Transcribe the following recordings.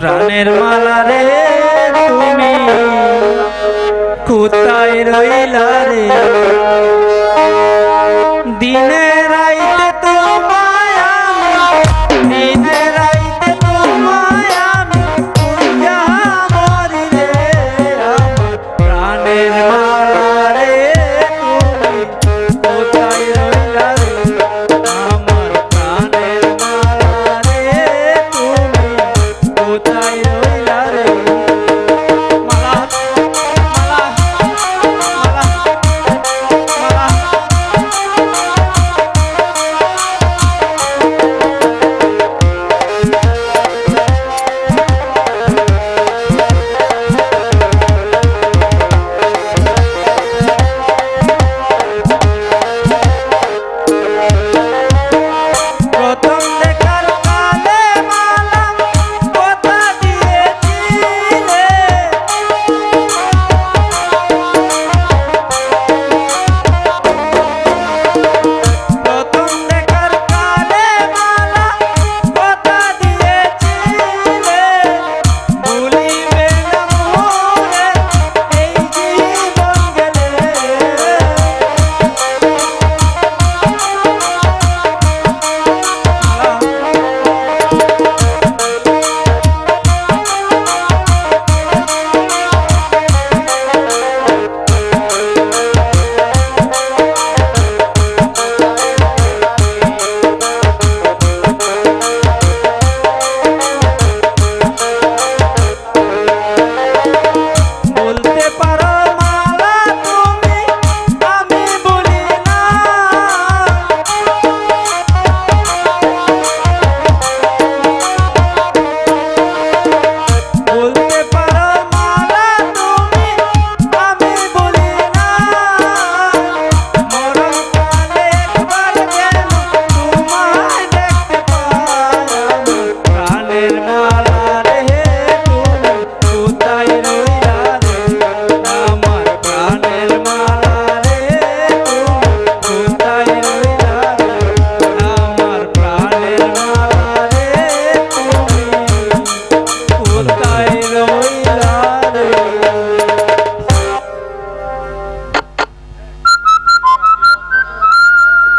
প্রাণের মালা রে তুমি। কোথায় রইলা রে? দিনে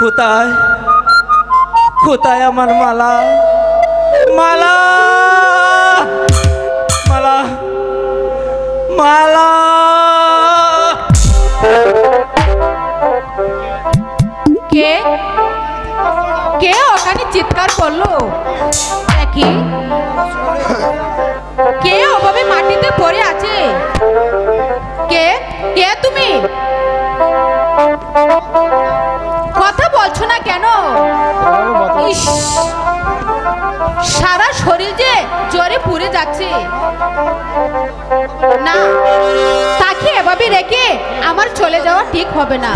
কোথায়? কোথায় আমার মালা? মালা! মালা! মালা! কে? কে? ওখানে চিৎকার করল? না। তাকে এভাবে রেখে আমার চলে যাওয়া ঠিক হবে না।